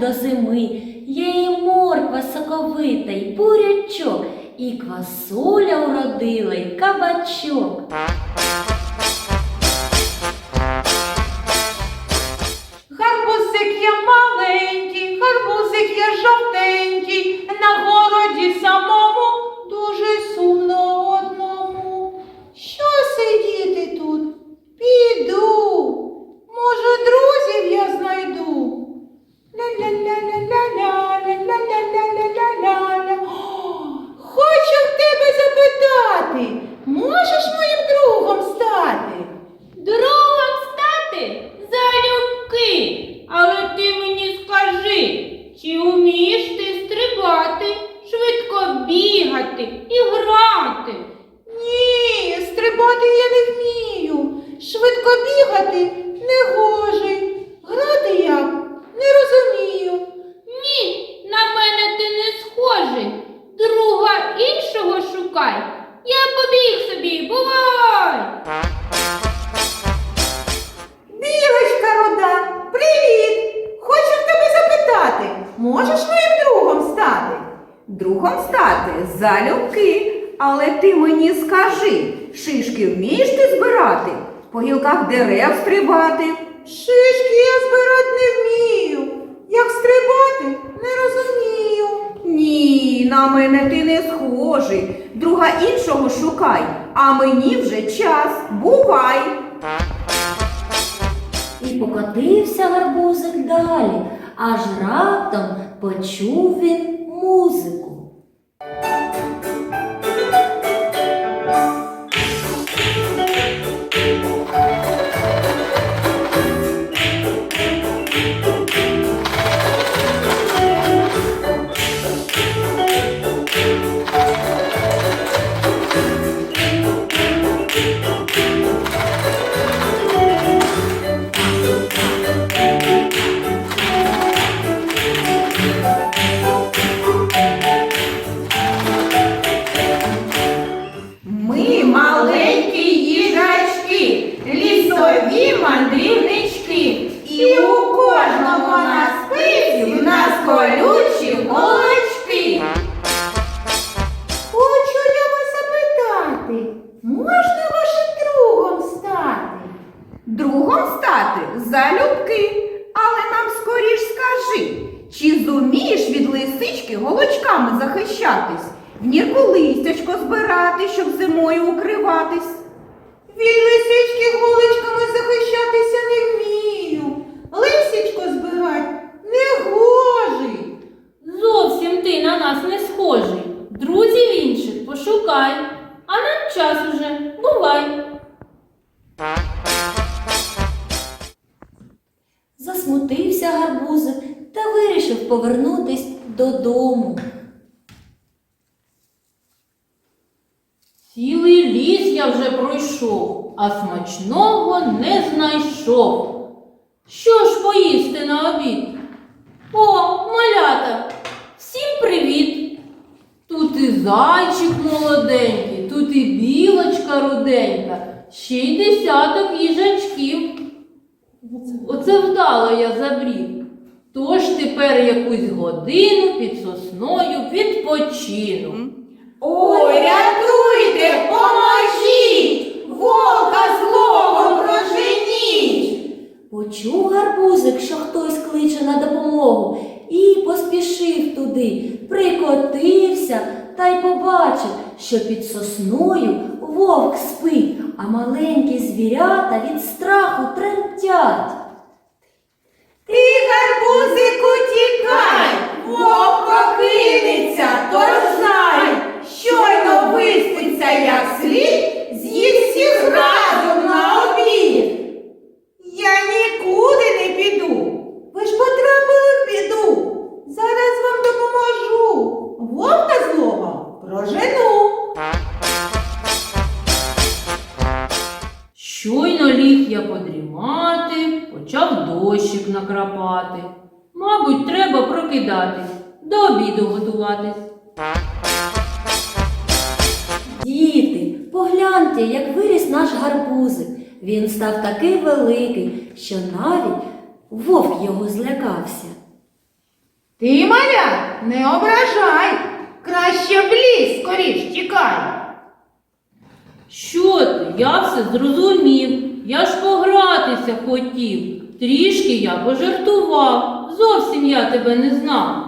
до зими. Є і морква соковита, і бурячок, і квасоля уродила, і кабачок. Гарбузик я маленький, гарбузик я жовтенький, бігати і грати? Ні, стрибати я не вмію. Швидко бігати не гоже. Грати як не розумію. Ні, на мене ти не схожий. Друга іншого шукай. Я побіг собі, бувай! Білочка рода, привіт! Хочу в тебе запитати, можеш моїм другом стати? Другом стати залюбки. Але ти мені скажи, шишки вмієш ти збирати? По гілках дерев стрибати? Шишки я збирати не вмію. Як стрибати, не розумію. Ні, на мене ти не схожий. Друга іншого шукай, а мені вже час. Бувай! І покотився гарбузик далі, аж раптом почув він músico. Другом стати залюбки, але нам скоріш скажи, чи зумієш від лисички голочками захищатись, в нірку листячко збирати, щоб зимою укриватись? Від лисички голочками захищатися не вмію. Лисичко збирать не гожий. Зовсім ти на нас не схожий. Друзів інших пошукай, додому. Цілий ліс я вже пройшов, а смачного не знайшов. Що ж поїсти на обід? О, малята, всім привіт! Тут і зайчик молоденький, тут і білочка руденька, ще й десяток їжачків. Оце вдало я забрів. Тож тепер якусь годину під сосною відпочину. Ой, рятуйте, поможіть! Волка злого проженіть! Почув гарбузик, що хтось кличе на допомогу, і поспішив туди, прикотився та й побачив, що під сосною вовк спить, а маленькі звірята від страху тремтять. Ти, гарбузику, тікай, вовк прокинеться, дощик накрапати. Мабуть, треба прокидатись, до обіду готуватись. Діти, погляньте, як виріс наш гарбузик. Він став такий великий, що навіть вовк його злякався. Ти, маля, не ображай. Краще в ліс скоріш тікай. Що ти? Я все зрозумів. Я ж погратися хотів. Трішки я пожартував. Зовсім я тебе не знав.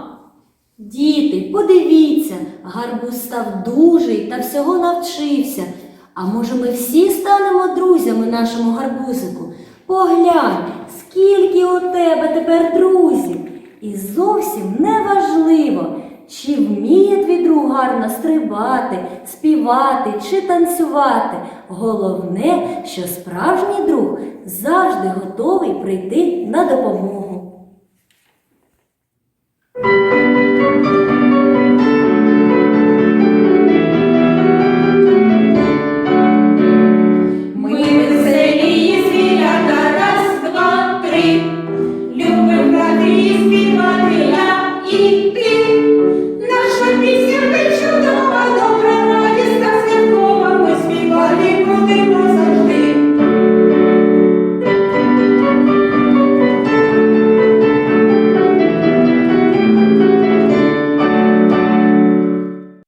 Діти, подивіться, гарбуз став дужий та всього навчився. А може ми всі станемо друзями нашому гарбузику? Поглянь, скільки у тебе тепер друзів. І зовсім не важливо, чи вміє твій друг гарно стрибати, співати чи танцювати. Головне, що справжній друг завжди готовий прийти на допомогу.